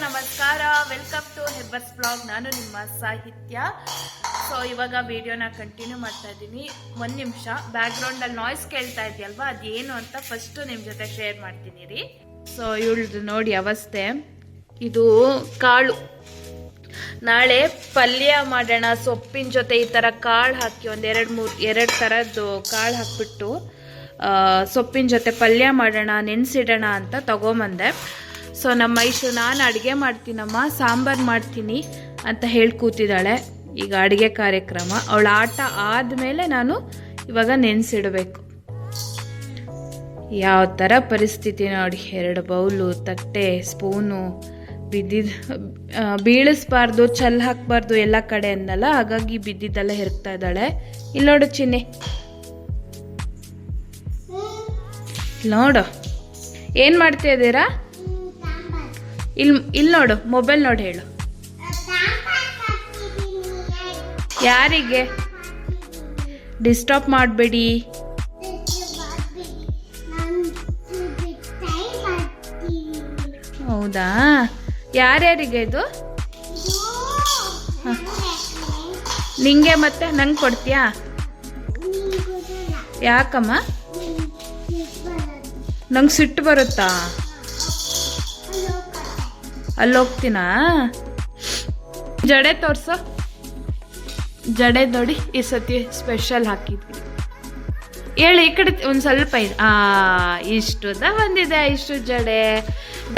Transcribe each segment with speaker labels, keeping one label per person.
Speaker 1: ನಮಸ್ಕಾರ. Welcome to ಹೆಬ್ಬರ್ಸ್ blog ನಾನು ನಿಮ್ಮ ಸಾಹಿತ್ಯ. ಸೊ ಇವಾಗ ವಿಡಿಯೋನ ಕಂಟಿನ್ಯೂ ಮಾಡ್ತಾ ಇದ್ದೀನಿ. ಒಂದು ನಿಮಿಷ. ಬ್ಯಾಕ್ಗ್ರೌಂಡಲ್ಲಿ ನಾಯ್ಸ್ ಕೇಳ್ತಾ ಇದೆಯಲ್ವಾ? ಅದೇನು ಅಂತ ಫಸ್ಟು ನಿಮ್ಮ ಜೊತೆ ಶೇರ್ ಮಾಡ್ತೀನಿ ರೀ. ಸೊ ಇವಳ್ದು ನೋಡಿ ಅವಸ್ಥೆ. ಇದು ಕಾಳು. ನಾಳೆ ಪಲ್ಯ ಮಾಡೋಣ. ಸೊಪ್ಪಿನ ಜೊತೆ ಈ ಥರ ಕಾಳು ಹಾಕಿ ಒಂದು ಎರಡು ಮೂರು, ಎರಡು ಥರದ್ದು ಕಾಳು ಹಾಕ್ಬಿಟ್ಟು ಸೊಪ್ಪಿನ ಜೊತೆ ಪಲ್ಯ ಮಾಡೋಣ, ನೆನೆಸಿಡೋಣ ಅಂತ ತಗೊಂಬಂದೆ. ಸೊ ನಮ್ಮ ಐಶು ನಾನು ಅಡುಗೆ ಮಾಡ್ತೀನಮ್ಮ, ಸಾಂಬಾರು ಮಾಡ್ತೀನಿ ಅಂತ ಹೇಳಿ ಕೂತಿದ್ದಾಳೆ. ಈಗ ಅಡುಗೆ ಕಾರ್ಯಕ್ರಮ, ಅವಳ ಆಟ ಆದಮೇಲೆ ನಾನು ಇವಾಗ ನೆನೆಸಿಡಬೇಕು. ಯಾವ ಥರ ಪರಿಸ್ಥಿತಿ ನೋಡಿ, ಎರಡು ಬೌಲು, ತಟ್ಟೆ, ಸ್ಪೂನು ಬಿದ್ದಿದ್ದ ಬೀಳಿಸ್ಬಾರ್ದು ಚಲ್ ಹಾಕ್ಬಾರ್ದು ಎಲ್ಲ ಕಡೆ ಅಂದಲ್ಲ ಹಾಗಾಗಿ ಬಿದ್ದಿದ್ದೆಲ್ಲ ಹೆರ್ತಾ ಇದ್ದಾಳೆ. ಇಲ್ಲಿ ನೋಡು ಚಿನ್ನಿ. ನೋಡು. ಏನು ಮಾಡ್ತಾ ಇದ್ದೀರಾ? ಇಲ್ಲಿ ಇಲ್ಲಿ ನೋಡು ಮೊಬೈಲ್ ನೋಡಿ ಹೇಳು. ಯಾರಿಗೆ? ಡಿಸ್ಟರ್ಬ್ ಮಾಡಬೇಡಿ. ಹೌದಾ? ಯಾರ್ಯಾರಿಗೆ ಇದು? ನಿಂಗೆ ಮತ್ತೆ ನಂಗೆ ಕೊಡ್ತೀಯಾ? ಯಾಕಮ್ಮ? ನಂಗೆ ಸಿಟ್ಟು ಬರುತ್ತಾ? ಅಲ್ಲಿ ಹೋಗ್ತೀನಾ ಜಡೆ ತೋರ್ಸು. ಜಡೆ ನೋಡಿ ಈ ಸತಿ ಸ್ಪೆಷಲ್ ಹಾಕಿದ್ವಿ. ಹೇಳಿ ಈ ಕಡೆ ಒಂದು ಸ್ವಲ್ಪ ಇದು. ಆ ಇಷ್ಟುದ ಬಂದಿದೆ ಇಷ್ಟು ಜಡೆ.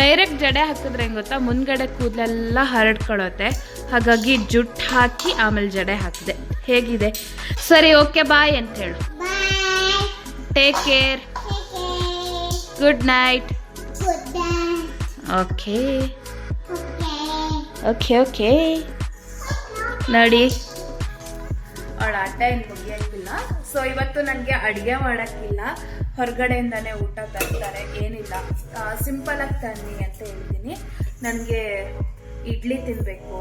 Speaker 1: ಡೈರೆಕ್ಟ್ ಜಡೆ ಹಾಕಿದ್ರೆ ಹೆಂಗ್ ಗೊತ್ತಾ? ಮುಂದ್ಗಡೆ ಕೂದಲೆಲ್ಲ ಹರಡ್ಕೊಳ್ಳುತ್ತೆ ಹಾಗಾಗಿ ಜುಟ್ಟು ಹಾಕಿ ಆಮೇಲೆ ಜಡೆ ಹಾಕಿದೆ. ಹೇಗಿದೆ? ಸರಿ ಓಕೆ ಬಾಯ್ ಅಂತ ಹೇಳು take care good night okay okay okay ನೋಡಿ. ಅವಳ ಆಟ ಏನು ಮುಗಿಯೋಕ್ಕಿಲ್ಲ. ಸೊ ಇವತ್ತು ನನಗೆ ಅಡುಗೆ ಮಾಡೋಕ್ಕಿಲ್ಲ. ಹೊರಗಡೆಯಿಂದನೇ ಊಟ ತರ್ತಾರೆ, ಏನಿಲ್ಲ. ಸಿಂಪಲಾಗಿ ತನ್ನಿ ಅಂತ ಹೇಳ್ತೀನಿ. ನನಗೆ ಇಡ್ಲಿ ತಿನ್ನಬೇಕು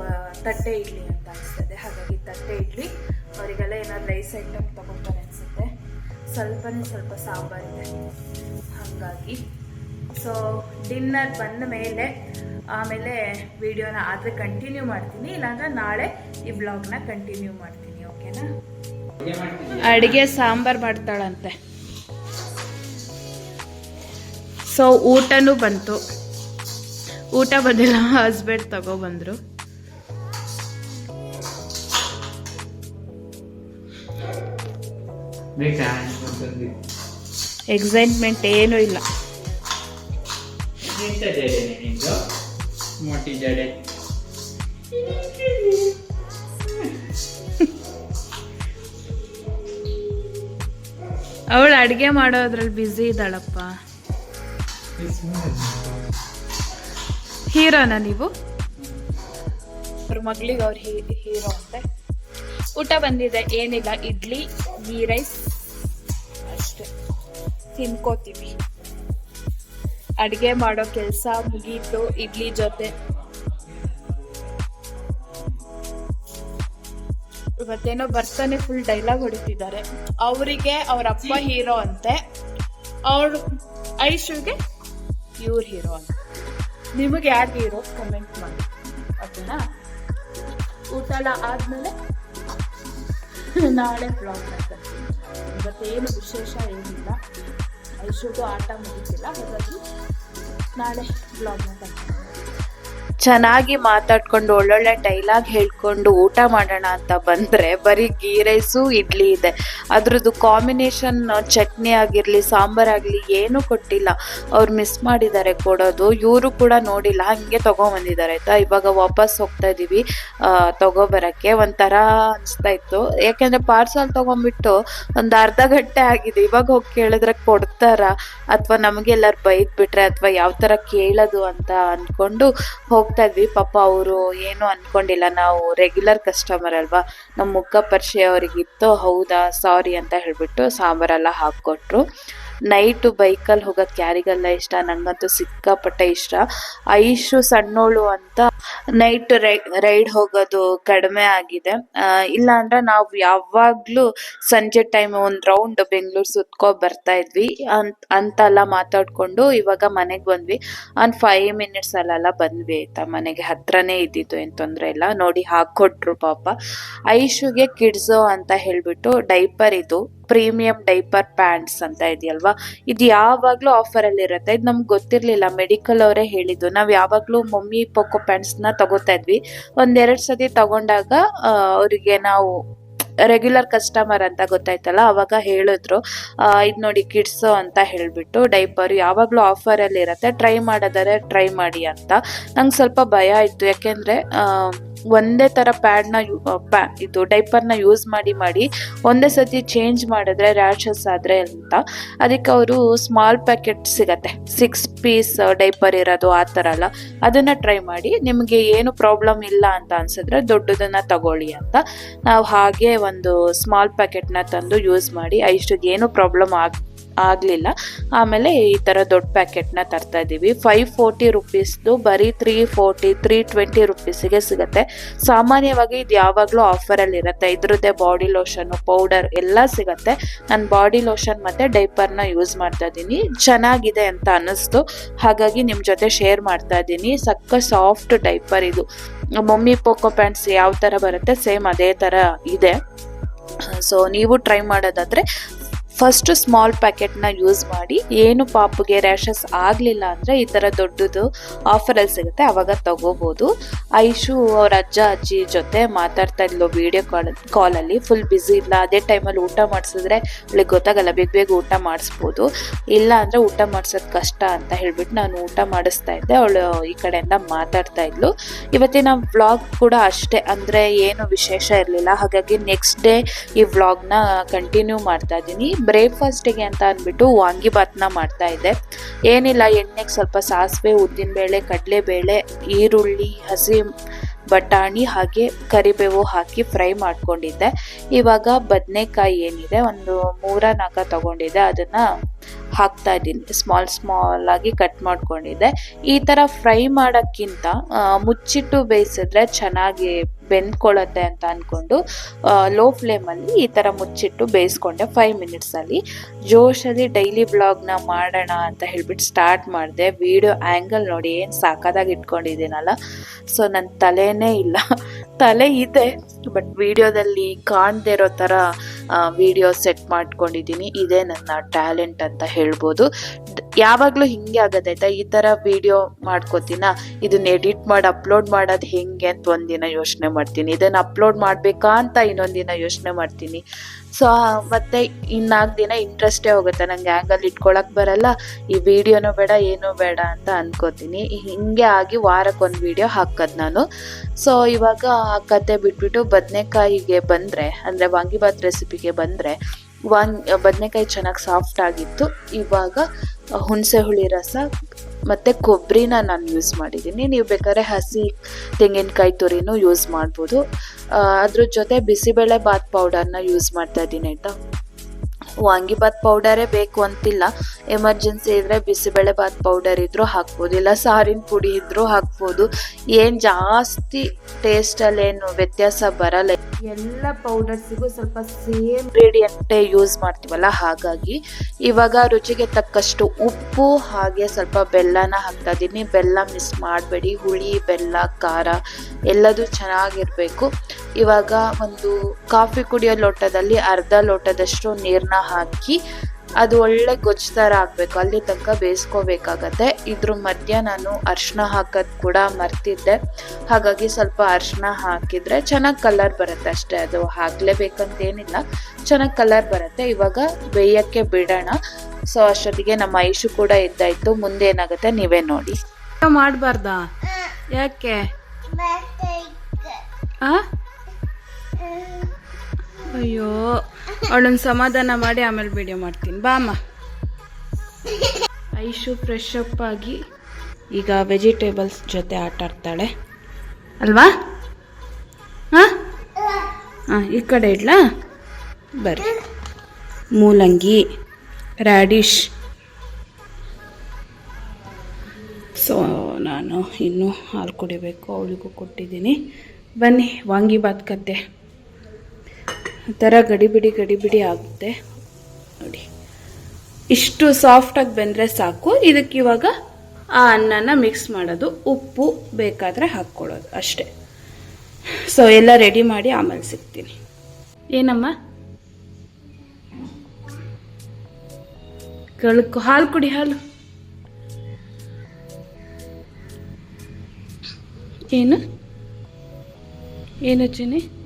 Speaker 1: ತಟ್ಟೆ ಇಡ್ಲಿ ಅಂತ ಅನಿಸ್ತದೆ. ಹಾಗಾಗಿ ತಟ್ಟೆ ಇಡ್ಲಿ. ಅವರಿಗೆಲ್ಲ ಏನಾದ್ರು ರೈಸ್ ಐಟಮ್ ತೊಗೊತಾರೆ ಅನಿಸುತ್ತೆ. ಸ್ವಲ್ಪನೇ ಸ್ವಲ್ಪ ಸಾಂಬಾರಿದೆ ಹಾಗಾಗಿ ಸೊ ಡಿನ್ನರ್ ಬಂದ ಮೇಲೆ ಆಮೇಲೆ ವಿಡಿಯೋನ ಆದರೆ ಕಂಟಿನ್ಯೂ ಮಾಡ್ತೀನಿ. ಇಲ್ಲಾಂದ್ರೆ ನಾಳೆ ಈ ಬ್ಲಾಗ್ನ ಕಂಟಿನ್ಯೂ ಮಾಡ್ತೀನಿ ಓಕೆನಾ ಅಡುಗೆ ಸಾಂಬಾರು ಮಾಡ್ತಾಳಂತೆ. ಸೊ ಊಟನೂ ಬಂತು. ಊಟ ಬಂದಿಲ್ಲ ಹಸ್ಬೆಂಡ್ ತಗೊಬಂದ್ರು
Speaker 2: ಬೇಕಾ
Speaker 1: ಎಕ್ಸೈಟ್ಮೆಂಟ್ ಏನೂ ಇಲ್ಲ.
Speaker 2: ಎಂತ ಜಡೆ ನಿಂದು ಮೊಟ್ಟಿ ಜಡೆ
Speaker 1: ಅವಳು ಅಡುಗೆ ಮಾಡೋದ್ರಲ್ಲಿ ಬ್ಯುಸಿ ಇದ್ದಾಳಪ್ಪ. ಹೀರೋನಾ ನೀವು? ಅವ್ರ ಮಗಳಿಗೆ ಅವ್ರ ಹೀರೋ ಅಂತೆ. ಊಟ ಬಂದಿದೆ ಏನಿಲ್ಲ ಇಡ್ಲಿ ಗೀ ರೈಸ್. ಅಷ್ಟೇ. ತಿನ್ಕೋತೀವಿ. ಅಡುಗೆ ಮಾಡೋ ಕೆಲಸ ಮುಗೀತು ಇಡ್ಲಿ ಜೊತೆ. ಇವತ್ತೇನೋ ಬರ್ತಾನೆ ಫುಲ್ ಡೈಲಾಗ್ ಹೊಡಿತಿದ್ದಾರೆ. ಅವರಿಗೆ ಅವ್ರ ಅಪ್ಪ ಹೀರೋ ಅಂತೆ. ಅವ್ರ ಐಶುಗೆ ಇವ್ರ ಹೀರೋ ಅಂತ. ನಿಮಗೆ ಯಾರು ಹೀರೋ ಕಮೆಂಟ್ ಮಾಡಿ. ಓಕೆನಾ? ಊಟ ಎಲ್ಲ ಆದ್ಮೇಲೆ ನಾಳೆ ಬ್ಲಾಗ್ ಮಾಡ್ತೀನಿ. ಇವತ್ತೇನು ವಿಶೇಷ ಏನಿಲ್ಲ. ಐಶುಗೂ ಆಟ ಮುಗಿತಿಲ್ಲ ಹಾಗಾಗಿ ನಾಳೆ ಬ್ಲಾಗ್ ಮಾಡ್ತೀನಿ ಚೆನ್ನಾಗಿ ಮಾತಾಡ್ಕೊಂಡು ಒಳ್ಳೊಳ್ಳೆ ಡೈಲಾಗ್ ಹೇಳ್ಕೊಂಡು ಊಟ ಮಾಡೋಣ ಅಂತ ಬಂದರೆ ಬರೀ ಗೀ ರೈಸು ಇಡ್ಲಿ ಇದೆ. ಅದ್ರದ್ದು ಕಾಂಬಿನೇಷನ್ ಚಟ್ನಿ ಆಗಿರಲಿ ಸಾಂಬಾರಾಗಲಿ ಏನೂ ಕೊಟ್ಟಿಲ್ಲ. ಅವ್ರು ಮಿಸ್ ಮಾಡಿದ್ದಾರೆ ಕೊಡೋದು. ಇವರು ಕೂಡ ನೋಡಿಲ್ಲ, ಹಾಗೆ ತೊಗೊಂಬಂದಿದ್ದಾರೆ ಆಯಿತಾ? ಇವಾಗ ವಾಪಸ್ ಹೋಗ್ತಾ ಇದ್ದೀವಿ ತೊಗೊಬರೋಕ್ಕೆ. ಒಂಥರ ಅನಿಸ್ತಾ ಇತ್ತು. ಯಾಕೆಂದರೆ ಪಾರ್ಸಲ್ ತೊಗೊಂಬಿಟ್ಟು ಒಂದು ಅರ್ಧ ಗಂಟೆ ಆಗಿದೆ. ಇವಾಗ ಹೋಗಿ ಕೇಳಿದ್ರೆ ಕೊಡ್ತಾರಾ? ಅಥವಾ ನಮಗೆಲ್ಲರೂ ಬೈದ್ಬಿಟ್ರೆ ಅಥವಾ ಯಾವ ಥರ ಕೇಳೋದು ಅಂತ ಅಂದ್ಕೊಂಡು ಹೋಗ್ತಾ ಇದ್ವಿ. ಪಾಪ ಅವರು ಏನು ಅನ್ಕೊಂಡಿಲ್ಲ. ನಾವು ರೆಗ್ಯುಲರ್ ಕಸ್ಟಮರ್ ಅಲ್ವಾ? ನಮ್ಮ ಮುಖ ಪರಿಚಯ ಅವ್ರಿಗಿತ್ತು. ಹೌದಾ? ಸಾರಿ ಅಂತ ಹೇಳ್ಬಿಟ್ಟು ಸಾಂಬಾರೆಲ್ಲ ಹಾಕ್ಕೊಟ್ರು. ನೈಟು ಬೈಕಲ್ಲಿ ಹೋಗೋದು ಯಾರಿಗೆಲ್ಲ ಇಷ್ಟ ನಂಗಂತೂ ಸಿಕ್ಕಾಪಟ್ಟೆ ಇಷ್ಟ. ಐಶು ಸಣ್ಣೋಳು ಅಂತ ನೈಟ್ ರೈಡ್ ಹೋಗೋದು ಕಡಿಮೆ ಆಗಿದೆ. ಇಲ್ಲ ಅಂದ್ರೆ ನಾವು ಯಾವಾಗ್ಲೂ ಸಂಜೆ ಟೈಮ್ ಒಂದ್ ರೌಂಡ್ ಬೆಂಗಳೂರು ಸುತ್ಕೊ ಬರ್ತಾ ಇದ್ವಿ. ಅಂತ ಅಂತೆಲ್ಲ ಮಾತಾಡ್ಕೊಂಡು ಇವಾಗ ಮನೆಗೆ ಬಂದ್ವಿ. ಒಂದು ಫೈವ್ ಮಿನಿಟ್ಸ್ ಅಲ್ಲೆಲ್ಲ ಬಂದ್ವಿ ಆಯ್ತಾ. ಮನೆಗೆ ಹತ್ರನೇ ಇದ್ದಿದ್ದು, ಏನ್ ತೊಂದ್ರೆ ಇಲ್ಲ. ನೋಡಿ ಹಾಕೊಟ್ರು ಪಾಪ. ಐಶುಗೆ ಕಿಡ್ಸೋ ಅಂತ ಹೇಳ್ಬಿಟ್ಟು ಡೈಪರ್ ಇದು ಪ್ರೀಮಿಯಂ ಡೈಪರ್ ಪ್ಯಾಂಟ್ಸ್ ಅಂತ ಇದೆಯಲ್ವಾ? ಇದು ಯಾವಾಗಲೂ ಆಫರ್ ಅಲ್ಲಿ ಇರುತ್ತೆ. ಇದು ನಮ್ಗೆ ಗೊತ್ತಿರಲಿಲ್ಲ. ಮೆಡಿಕಲ್ ಅವರೇ ಹೇಳಿದ್ದು. ನಾವು ಯಾವಾಗಲೂ ಮಮ್ಮಿ ಪೋಕೋ ಪ್ಯಾಂಟ್ಸ್ನ ತಗೋತಾ ಇದ್ವಿ. ಒಂದೆರಡು ಸತಿ ತಗೊಂಡಾಗ ಅವರಿಗೆ ನಾವು ರೆಗ್ಯುಲರ್ ಕಸ್ಟಮರ್ ಅಂತ ಗೊತ್ತಾಯ್ತಲ್ಲ, ಅವಾಗ ಹೇಳಿದ್ರು. ಇದು ನೋಡಿ ಕಿಡ್ಸ್ ಅಂತ ಹೇಳಿಬಿಟ್ಟು ಡೈಪರ್ ಯಾವಾಗಲೂ ಆಫರಲ್ಲಿ ಇರುತ್ತೆ. ಟ್ರೈ ಮಾಡೋದಾದ್ರೆ ಟ್ರೈ ಮಾಡಿ ಅಂತ. ನಂಗೆ ಸ್ವಲ್ಪ ಭಯ ಇತ್ತು ಯಾಕೆಂದರೆ ಒಂದೇ ಥರ ಪ್ಯಾಡ್ನ ಪ್ಯಾ ಇದು ಡೈಪರ್ನ ಯೂಸ್ ಮಾಡಿ ಮಾಡಿ ಒಂದೇ ಸತಿ ಚೇಂಜ್ ಮಾಡಿದ್ರೆ ರ್ಯಾಷಸ್ ಆದರೆ ಅಂತ. ಅದಕ್ಕೆ ಅವರು ಸ್ಮಾಲ್ ಪ್ಯಾಕೆಟ್ ಸಿಗತ್ತೆ. ಸಿಕ್ಸ್ ಪೀಸ್ ಡೈಪರ್ ಇರೋದು ಆ ಥರ ಅಲ್ಲ. ಅದನ್ನು ಟ್ರೈ ಮಾಡಿ ನಿಮಗೆ ಏನು ಪ್ರಾಬ್ಲಮ್ ಇಲ್ಲ ಅಂತ ಅನ್ಸಿದ್ರೆ ದೊಡ್ಡದನ್ನ ತಗೊಳ್ಳಿ ಅಂತ. ನಾವು ಹಾಗೆ ಒಂದು ಸ್ಮಾಲ್ ಪ್ಯಾಕೆಟ್ನ ತಂದು ಯೂಸ್ ಮಾಡಿ ಇಷ್ಟಿಗೆ ಏನು ಪ್ರಾಬ್ಲಮ್ ಆಗ್ ಆಗಲಿಲ್ಲ. ಆಮೇಲೆ ಈ ಥರ ದೊಡ್ಡ ಪ್ಯಾಕೆಟ್ನ ತರ್ತಾ ಇದ್ದೀವಿ ಫೈವ್ ಫೋರ್ಟಿ ರುಪೀಸ್ದು ಬರೀ ತ್ರೀ ಫೋರ್ಟಿ ತ್ರೀ ಟ್ವೆಂಟಿ ರುಪೀಸಿಗೆ ಸಿಗುತ್ತೆ. ಸಾಮಾನ್ಯವಾಗಿ ಇದು ಯಾವಾಗಲೂ ಆಫರಲ್ಲಿ ಇರುತ್ತೆ. ಇದ್ರದ್ದೇ ಬಾಡಿ ಲೋಷನು ಪೌಡರ್ ಎಲ್ಲ ಸಿಗುತ್ತೆ. ನಾನು ಬಾಡಿ ಲೋಷನ್ ಮತ್ತು ಡೈಪರ್ನ ಯೂಸ್ ಮಾಡ್ತಾ ಇದ್ದೀನಿ ಚೆನ್ನಾಗಿದೆ ಅಂತ ಅನ್ನಿಸ್ತು. ಹಾಗಾಗಿ ನಿಮ್ಮ ಜೊತೆ ಶೇರ್ ಮಾಡ್ತಾ ಇದ್ದೀನಿ ಸಕ್ಕ ಸಾಫ್ಟ್ ಡೈಪರ್ ಇದು. ಮಮ್ಮಿ, ಪೋಕೋ ಪ್ಯಾಂಟ್ಸ್ ಯಾವ ಥರ ಬರುತ್ತೆ, ಸೇಮ್ ಅದೇ ಥರ ಇದೆ. ಸೊ ನೀವು ಟ್ರೈ ಮಾಡೋದಾದರೆ ಫಸ್ಟ್ ಸ್ಮಾಲ್ ಪ್ಯಾಕೆಟ್ನ ಯೂಸ್ ಮಾಡಿ, ಏನು ಪಾಪುಗೆ ರ್ಯಾಷಸ್ ಆಗಲಿಲ್ಲ ಅಂದರೆ ಈ ಥರ ದೊಡ್ಡದು ಆಫರಲ್ಲಿ ಸಿಗುತ್ತೆ, ಅವಾಗ ತಗೋಬೋದು. ಐಶು ಅವ್ರ ಅಜ್ಜ, ಅಜ್ಜಿ ಜೊತೆ ಮಾತಾಡ್ತಾ ಇದ್ಲು ವಿಡಿಯೋ ಕಾಲ್ ಕಾಲಲ್ಲಿ ಫುಲ್ ಬ್ಯುಸಿ ಇಲ್ಲ. ಅದೇ ಟೈಮಲ್ಲಿ ಊಟ ಮಾಡಿಸಿದ್ರೆ ಅವಳಿಗೆ ಗೊತ್ತಾಗಲ್ಲ, ಬೇಗ ಬೇಗ ಊಟ ಮಾಡಿಸ್ಬೋದು. ಇಲ್ಲ ಅಂದರೆ ಊಟ ಮಾಡಿಸೋದು ಕಷ್ಟ ಅಂತ ಹೇಳ್ಬಿಟ್ಟು ನಾನು ಊಟ ಮಾಡಿಸ್ತಾ ಇದ್ದೆ, ಅವಳು ಈ ಕಡೆಯಿಂದ ಮಾತಾಡ್ತಾ ಇದ್ಲು. ಇವತ್ತಿನ ವ್ಲಾಗ್ ಕೂಡ ಅಷ್ಟೇ, ಅಂದರೆ ಏನು ವಿಶೇಷ ಇರಲಿಲ್ಲ. ಹಾಗಾಗಿ ನೆಕ್ಸ್ಟ್ ಡೇ ಈ ವ್ಲಾಗ್ನ ಕಂಟಿನ್ಯೂ ಮಾಡ್ತಾ ಇದ್ದೀನಿ. ಬ್ರೇಕ್ಫಾಸ್ಟಿಗೆ ಅಂತ ಅಂದ್ಬಿಟ್ಟು ವಾಂಗಿಬಾತ್ನ ಮಾಡ್ತಾ ಇದ್ದೆ. ಏನಿಲ್ಲ ಎಣ್ಣೆಗೆ ಸ್ವಲ್ಪ ಸಾಸಿವೆ ಉದ್ದಿನಬೇಳೆ ಕಡಲೆಬೇಳೆ ಈರುಳ್ಳಿ ಹಸಿ ಬಟಾಣಿ ಹಾಗೆ ಕರಿಬೇವು ಹಾಕಿ ಫ್ರೈ ಮಾಡ್ಕೊಂಡಿದ್ದೆ. ಇವಾಗ ಬದನೆಕಾಯಿ ಏನಿದೆ, ಒಂದು ಮೂರ ನಾಲ್ಕ ತಗೊಂಡಿದ್ದೆ. ಅದನ್ನ ಹಾಕ್ತಾ ಇದ್ದೀನಿ. ಸ್ಮಾಲ್ ಸ್ಮಾಲ್ ಆಗಿ ಕಟ್ ಮಾಡ್ಕೊಂಡಿದ್ದೆ. ಈ ಥರ ಫ್ರೈ ಮಾಡೋಕ್ಕಿಂತ ಮುಚ್ಚಿಟ್ಟು ಬೇಯಿಸಿದ್ರೆ ಚೆನ್ನಾಗಿ ಬೆಂದ್ಕೊಳ್ಳುತ್ತೆ ಅಂತ ಅಂದ್ಕೊಂಡು ಲೋ ಫ್ಲೇಮಲ್ಲಿ ಈ ಥರ ಮುಚ್ಚಿಟ್ಟು ಬೇಯಿಸ್ಕೊಂಡೆ ಫೈವ್ ಮಿನಿಟ್ಸಲ್ಲಿ ಜೋಶಲ್ಲಿ ಡೈಲಿ ಬ್ಲಾಗ್ನ ಮಾಡೋಣ ಅಂತ ಹೇಳ್ಬಿಟ್ಟು ಸ್ಟಾರ್ಟ್ ಮಾಡಿದೆ. ವಿಡಿಯೋ ಆ್ಯಂಗಲ್ ನೋಡಿ ಏನು ಸಾಕಾದಾಗಿ ಇಟ್ಕೊಂಡಿದ್ದೀನಲ್ಲ. ಸೊ ನನ್ನ ತಲೆನೇ ಇಲ್ಲ. ತಲೆ ಇದೆ ಬಟ್ ವಿಡಿಯೋದಲ್ಲಿ ಕಾಣದೇ ಇರೋ ಥರ ವಿಡಿಯೋ ಸೆಟ್ ಮಾಡ್ಕೊಂಡಿದ್ದೀನಿ. ಇದೇ ನನ್ನ ಟ್ಯಾಲೆಂಟ್ ಅಂತ ಹೇಳ್ಬೋದು. ಯಾವಾಗಲೂ ಹಿಂಗೆ ಆಗೋದಾಯ್ತಾ ಈ ಥರ ವಿಡಿಯೋ ಮಾಡ್ಕೋತೀನ? ಇದನ್ನ ಎಡಿಟ್ ಮಾಡಿ ಅಪ್ಲೋಡ್ ಮಾಡೋದು ಹೆಂಗೆ ಅಂತ ಒಂದಿನ ಯೋಚನೆ ಮಾಡ್ತೀನಿ. ಇದನ್ನು ಅಪ್ಲೋಡ್ ಮಾಡಬೇಕಾ ಅಂತ ಇನ್ನೊಂದಿನ ಯೋಚನೆ ಮಾಡ್ತೀನಿ. ಸೊ ಮತ್ತೆ ಇನ್ನಾಲ್ಕು ದಿನ ಇಂಟ್ರೆಸ್ಟೇ ಹೋಗುತ್ತೆ. ನಂಗೆ ಆ್ಯಂಗಲ್ ಇಟ್ಕೊಳಕ್ ಬರಲ್ಲ. ಈ ವಿಡಿಯೋನೂ ಬೇಡ, ಏನೂ ಬೇಡ ಅಂತ ಅನ್ಕೋತೀನಿ. ಹಿಂಗೆ ಆಗಿ ವಾರಕ್ಕೊಂದು ವಿಡಿಯೋ ಹಾಕೋದು ನಾನು. ಸೊ ಇವಾಗ ಆ ಕತೆ ಬಿಟ್ಬಿಟ್ಟು ಬದನೆಕಾಯಿಗೆ ಬಂದರೆ, ಅಂದರೆ ವಾಂಗಿಬಾತ್ ರೆಸಿಪಿಗೆ ಬಂದರೆ ವಾಂಗ್ ಬದನೆಕಾಯಿ ಚೆನ್ನಾಗಿ ಸಾಫ್ಟ್ ಆಗಿತ್ತು. ಇವಾಗ ಹುಣಸೆ ಹುಳಿ ರಸ ಮತ್ತು ಕೊಬ್ಬರಿನ ನಾನು ಯೂಸ್ ಮಾಡಿದ್ದೀನಿ ನೀವು ಬೇಕಾದ್ರೆ ಹಸಿ ತೆಂಗಿನಕಾಯಿ ತುರಿನೂ ಯೂಸ್ ಮಾಡ್ಬೋದು. ಅದ್ರ ಜೊತೆ ಬಿಸಿಬೇಳೆ ಬಾತ್ ಪೌಡರ್ನ ಯೂಸ್ ಮಾಡ್ತಾ ಇದ್ದೀನಿ ಆಯಿತಾ? ವಾಂಗಿಬಾತ್ ಪೌಡರೇ ಬೇಕು ಅಂತಿಲ್ಲ. ಎಮರ್ಜೆನ್ಸಿ ಇದ್ರೆ ಬಿಸಿಬೇಳೆ ಬಾತ್ ಪೌಡರ್ ಇದ್ರೂ ಹಾಕ್ಬೋದು. ಇಲ್ಲ ಸಾರಿನ ಪುಡಿ ಇದ್ರೂ ಹಾಕ್ಬೋದು. ಏನು ಜಾಸ್ತಿ ಟೇಸ್ಟಲ್ಲೇನು ವ್ಯತ್ಯಾಸ ಬರಲ್ಲ. ಎಲ್ಲ ಪೌಡರ್ಸಿಗೂ ಸ್ವಲ್ಪ ಸೇಮ್ ಇಂಗ್ರೀಡಿಯಂಟೇ ಯೂಸ್ ಮಾಡ್ತೀವಲ್ಲ, ಹಾಗಾಗಿ ಇವಾಗ ರುಚಿಗೆ ತಕ್ಕಷ್ಟು ಉಪ್ಪು, ಹಾಗೆ ಸ್ವಲ್ಪ ಬೆಲ್ಲನ ಹಾಕ್ತಾ ಇದ್ದೀನಿ ಬೆಲ್ಲ ಮಿಸ್ ಮಾಡಬೇಡಿ. ಹುಳಿ, ಬೆಲ್ಲ, ಖಾರ ಎಲ್ಲದೂ ಚೆನ್ನಾಗಿರಬೇಕು. ಇವಾಗ ಒಂದು ಕಾಫಿ ಕುಡಿಯೋ ಲೋಟದಲ್ಲಿ ಅರ್ಧ ಲೋಟದಷ್ಟು ನೀರನ್ನ ಹಾಕಿ ಅದು ಒಳ್ಳೆ ಗೊಜ್ಜು ಥರ ಹಾಕಬೇಕು ಅಲ್ಲಿ ತನಕ ಬೇಯಿಸ್ಕೋಬೇಕಾಗತ್ತೆ. ಇದ್ರ ಮಧ್ಯ ನಾನು ಅರ್ಶಿನ ಹಾಕೋದು ಕೂಡ ಮರ್ತಿದ್ದೆ. ಹಾಗಾಗಿ ಸ್ವಲ್ಪ ಅರ್ಶಿನ ಹಾಕಿದರೆ ಚೆನ್ನಾಗಿ ಕಲರ್ ಬರುತ್ತೆ ಅಷ್ಟೇ. ಅದು ಹಾಕಲೇಬೇಕಂತೇನಿಲ್ಲ. ಚೆನ್ನಾಗಿ ಕಲರ್ ಬರುತ್ತೆ. ಇವಾಗ ಬೇಯಕ್ಕೆ ಬಿಡೋಣ. ಸೊ ಅಷ್ಟೊತ್ತಿಗೆ ನಮ್ಮ ಐಶು ಕೂಡ ಇದ್ದಾಯಿತು ಮುಂದೆ ಏನಾಗುತ್ತೆ ನೀವೇ ನೋಡಿ.
Speaker 3: ಮಾಡಬಾರ್ದಾ? ಯಾಕೆ? ಅವಳನ್ನ ಸಮಾಧಾನ ಮಾಡಿ ಆಮೇಲೆ ವಿಡಿಯೋ ಮಾಡ್ತೀನಿ. ಬಾ ಐಶು ಫ್ರೆಶ್ ಅಪ್ ಆಗಿ ಈಗ ವೆಜಿಟೇಬಲ್ಸ್ ಜೊತೆ ಆಟ ಆಡ್ತಾಳೆ. ಅಲ್ವಾ? ಹಾಂ? ಹಾಂ, ಈ ಕಡೆ ಇಡ್ಲಾ? ಬರ್ರಿ. ಮೂಲಂಗಿ ರ್ಯಾಡಿಶ್ ಸೊ ನಾನು ಇನ್ನೂ ಹಾಲು ಕುಡಿಬೇಕು, ಅವಳಿಗೂ ಕೊಟ್ಟಿದ್ದೀನಿ. ಬನ್ನಿ ವಾಂಗಿಬಾತ್ ಕತೆ. ಥರ ಗಡಿಬಿಡಿ ಗಡಿಬಿಡಿ ಆಗುತ್ತೆ. ನೋಡಿ. ಇಷ್ಟು ಸಾಫ್ಟಾಗಿ ಬೆಂದರೆ ಸಾಕು. ಇದಕ್ಕೆ ಇವಾಗ ಆ ಅನ್ನನ ಮಿಕ್ಸ್ ಮಾಡೋದು. ಉಪ್ಪು ಬೇಕಾದರೆ ಹಾಕ್ಕೊಳ್ಳೋದು ಅಷ್ಟೇ. ಸೊ ಎಲ್ಲ ರೆಡಿ ಮಾಡಿ ಆಮೇಲೆ ಸಿಗ್ತೀನಿ. ಏನಮ್ಮ? ಕಳ್ಕೊ, ಹಾಲು ಕುಡಿ, ಹಾಲು. ಏನು? ಏನು ಚಿನಿ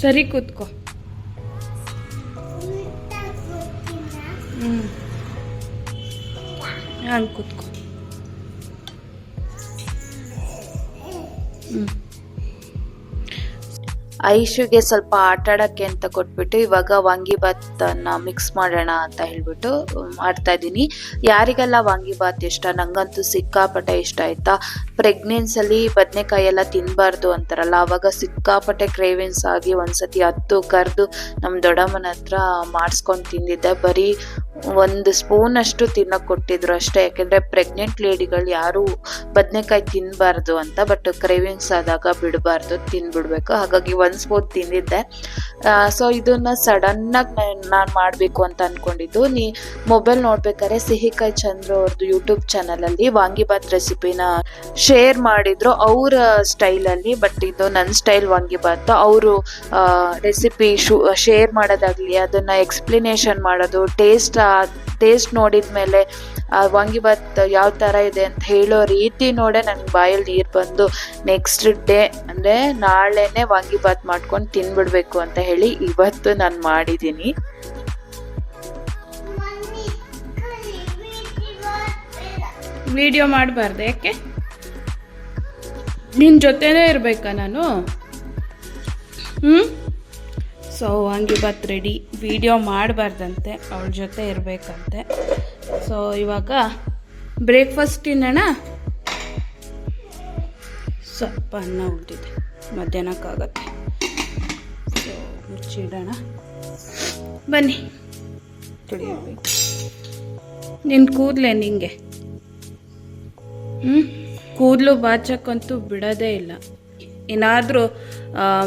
Speaker 3: ಸರಿ ಕೂತ್ಕೋ ಹ್ಞೂ ಹಂಗೆ ಕೂತ್ಕೋ ಹ್ಞೂ
Speaker 1: ಐಶುಗೆ ಸ್ವಲ್ಪ ಆಟ ಆಡಕ್ಕೆ ಅಂತ ಕೊಟ್ಬಿಟ್ಟು ಇವಾಗ ವಾಂಗಿಬಾತನ್ನ ಮಿಕ್ಸ್ ಮಾಡೋಣ ಅಂತ ಹೇಳ್ಬಿಟ್ಟು ಮಾಡ್ತಾ ಇದ್ದೀನಿ. ಯಾರಿಗೆಲ್ಲ ವಾಂಗಿಬಾತ್ ಇಷ್ಟ? ನಂಗಂತೂ ಸಿಕ್ಕಾಪಟ್ಟೆ ಇಷ್ಟ ಆಯ್ತಾ? ಪ್ರೆಗ್ನೆನ್ಸಲ್ಲಿ ಬದನೆಕಾಯಿ ಎಲ್ಲ ತಿನ್ನಬಾರ್ದು ಅಂತಾರಲ್ಲ, ಅವಾಗ ಸಿಕ್ಕಾಪಟ್ಟೆ ಕ್ರೇವಿನ್ಸ್ ಆಗಿ ಒಂದ್ಸತಿ ಹತ್ತು ಕರೆದು ನಮ್ಮ ದೊಡ್ಡಮ್ಮನ ಹತ್ರ ಮಾಡಿಸ್ಕೊಂಡು ತಿಂದಿದ್ದೆ. ಬರೀ ಒಂದು ಸ್ಪೂನ್ ಅಷ್ಟು ತಿನ್ನಕ್ ಕೊಟ್ಟಿದ್ರು ಅಷ್ಟೇ. ಯಾಕೆಂದ್ರೆ ಪ್ರೆಗ್ನೆಂಟ್ ಲೇಡಿಗಳು ಯಾರು ಬದನೆಕಾಯಿ ತಿನ್ನಬಾರ್ದು ಅಂತ ಬಟ್ ಕ್ರೇವಿಂಗ್ಸ್ ಆದಾಗ ಬಿಡಬಾರ್ದು, ತಿನ್ಬಿಡ್ಬೇಕು. ಹಾಗಾಗಿ ಒಂದು ಸ್ಪೂನ್ ತಿಂದಿದ್ದೆ. ಸೊ ಇದನ್ನ ಸಡನ್ ಆಗಿ ನಾನು ಮಾಡಬೇಕು ಅಂತ ಅನ್ಕೊಂಡಿದ್ದು. ನೀ ಮೊಬೈಲ್ ನೋಡ್ಬೇಕಾದ್ರೆ ಸಿಹಿಕಾಯಿ ಚಂದ್ರ ಅವ್ರದ್ದು ಯೂಟ್ಯೂಬ್ ಚಾನಲ್ ಅಲ್ಲಿ ವಾಂಗಿಬಾತ್ ರೆಸಿಪಿನ ಶೇರ್ ಮಾಡಿದ್ರು ಅವ್ರ ಸ್ಟೈಲಲ್ಲಿ ಬಟ್ ಇದು ನನ್ನ ಸ್ಟೈಲ್ ವಾಂಗಿಬಾತ್ ಅವರು ರೆಸಿಪಿ ಶೇರ್ ಮಾಡೋದಾಗ್ಲಿ, ಅದನ್ನ ಎಕ್ಸ್ಪ್ಲನೇಷನ್ ಮಾಡೋದು ಟೇಸ್ಟ್ ಟೇಸ್ಟ್ ನೋಡಿದ ಮೇಲೆ ವಾಂಗಿಬಾತ್ ಯಾವ ಥರ ಇದೆ ಅಂತ ಹೇಳೋ ರೀತಿ ನೋಡೇ ನನಗೆ ಬಾಯಲ್ಲಿ ನೀರು ಬಂದು ನೆಕ್ಸ್ಟ್ ಡೇ ಅಂದರೆ ನಾಳೆನೇ ವಾಂಗಿಬಾತ್ ಮಾಡ್ಕೊಂಡು ತಿನ್ಬಿಡ್ಬೇಕು ಅಂತ ಹೇಳಿ ಇವತ್ತು ನಾನು ಮಾಡಿದ್ದೀನಿ
Speaker 3: ವಿಡಿಯೋ ಮಾಡಬಾರ್ದು, ಯಾಕೆ? ನಿನ್ನ ಜೊತೆನೇ ಇರಬೇಕಾ ನಾನು? ಹ್ಞೂ ಸೊ ಬತ್ ರೆಡಿ ವಿಡಿಯೋ ಮಾಡಬಾರ್ದಂತೆ, ಅವಳ ಜೊತೆ ಇರಬೇಕಂತೆ. ಸೊ ಇವಾಗ ಬ್ರೇಕ್ಫಾಸ್ಟ್ ತಿನ್ನೋಣ? ಸ್ವಲ್ಪ ಅನ್ನ ಉಳಿದಿದೆ. ಮಧ್ಯಾಹ್ನಕ್ಕಾಗತ್ತೆ. ಸೊ ಮುಚ್ಚಿಡೋಣ. ಬನ್ನಿ. ತುಳಿಯಬೇಕು. ನಿನ್ನ ಕೂದಲೆ ನಿಂಗೆ? ಹ್ಞೂ ಕೂದಲು ಬಾಚಕ್ಕಂತೂ ಬಿಡೋದೇ ಇಲ್ಲ. ಏನಾದರೂ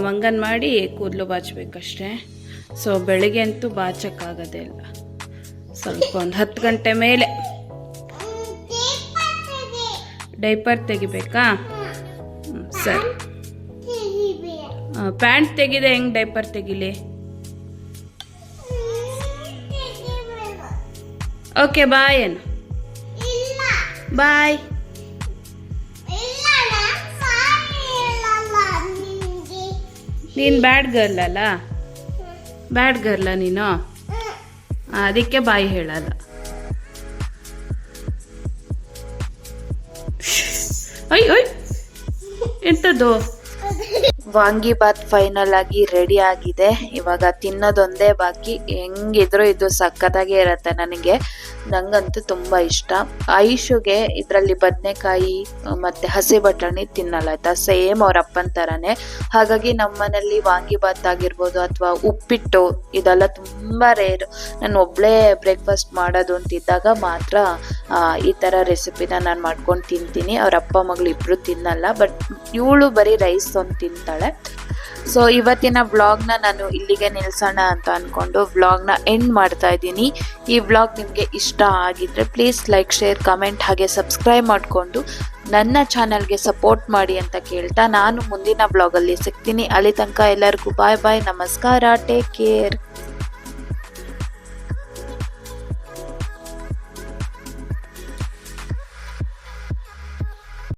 Speaker 3: ಮಂಗನ್ ಮಾಡಿ ಕೂದಲು ಬಾಚಬೇಕಷ್ಟೇ. ಸೊ ಬೆಳಿಗ್ಗೆ ಅಂತೂ ಬಾಚಕ್ಕಾಗೋದೇ ಇಲ್ಲ. ಸ್ವಲ್ಪ ಒಂದು ಹತ್ತು ಗಂಟೆ ಮೇಲೆ. ಡೈಪರ್ ತೆಗಿಬೇಕಾ? ಸರಿ. ಪ್ಯಾಂಟ್ ತೆಗಿದೆ ಹೆಂಗೆ ಡೈಪರ್ ತೆಗಿಲಿ? ಓಕೆ ಬಾಯ್ ಏನು ಬಾಯ್ ನೀನು ಬ್ಯಾಡ್ ಗರ್ಲ್ ಅಲ್ಲ? ಬ್ಯಾಡ್ ಗರ್ಲ ನೀನು? ಅದಕ್ಕೆ ಬಾಯಿ ಹೇಳಲ್ಲ. ಅಯ್ಯ ಎಂಥದ್ದು
Speaker 1: ವಾಂಗಿಬಾತ್ ಫೈನಲ್ ಆಗಿ ರೆಡಿ ಆಗಿದೆ. ಇವಾಗ ತಿನ್ನೋದೊಂದೇ ಬಾಕಿ. ಹೆಂಗಿದ್ರು ಇದು ಸಖತ್ತಾಗೆ ಇರತ್ತೆ ನನಗೆ. ನಂಗಂತೂ ತುಂಬ ಇಷ್ಟ. ಐಶುಗೆ ಇದರಲ್ಲಿ ಬದನೆಕಾಯಿ, ಮತ್ತೆ ಹಸಿ ಬಟಾಣಿ ತಿನ್ನಲ್ಲ ಸೇಮ್ ಅವ್ರ ಅಪ್ಪನ ಥರನೇ ಹಾಗಾಗಿ ನಮ್ಮನೇಲಿ ವಾಂಗಿಬಾತ್ ಆಗಿರ್ಬೋದು ಅಥವಾ ಉಪ್ಪಿಟ್ಟು, ಇದೆಲ್ಲ ತುಂಬ ರೇರ್ ನಾನು ಒಬ್ಬಳೇ ಬ್ರೇಕ್ಫಾಸ್ಟ್ ಮಾಡೋದು ಅಂತಿದ್ದಾಗ ಮಾತ್ರ ಈ ಥರ ರೆಸಿಪಿನ ನಾನು ಮಾಡ್ಕೊಂಡು ತಿಂತೀನಿ. ಅವ್ರ ಅಪ್ಪ ಮಗಳು ಇಬ್ಬರು ತಿನ್ನಲ್ಲ ಬಟ್ ಇವಳು ಬರೀ ರೈಸ್ ಒಂದು ತಿಂತಾಳೆ. ಸೊ ಇವತ್ತಿನ ವ್ಲಾಗ್ನ ನಾನು ಇಲ್ಲಿಗೆ ನಿಲ್ಸೋಣ ಅಂತ ಅಂದ್ಕೊಂಡು ವ್ಲಾಗ್ನ ಎಂಡ್ ಮಾಡ್ತಾ ಇದ್ದೀನಿ. ಈ ವ್ಲಾಗ್ ನಿಮಗೆ ಇಷ್ಟ ಆಗಿದ್ರೆ ಪ್ಲೀಸ್ ಲೈಕ್ ಶೇರ್ ಕಮೆಂಟ್ ಹಾಗೆ ಸಬ್ಸ್ಕ್ರೈಬ್ ಮಾಡಿಕೊಂಡು ನನ್ನ ಚಾನಲ್ಗೆ ಸಪೋರ್ಟ್ ಮಾಡಿ ಅಂತ ಕೇಳ್ತಾ ನಾನು ಮುಂದಿನ ಬ್ಲಾಗಲ್ಲಿ ಸಿಗ್ತೀನಿ. ಅಲ್ಲಿ ತನಕ ಎಲ್ಲರಿಗೂ ಬಾಯ್ ಬಾಯ್ ನಮಸ್ಕಾರ. Take care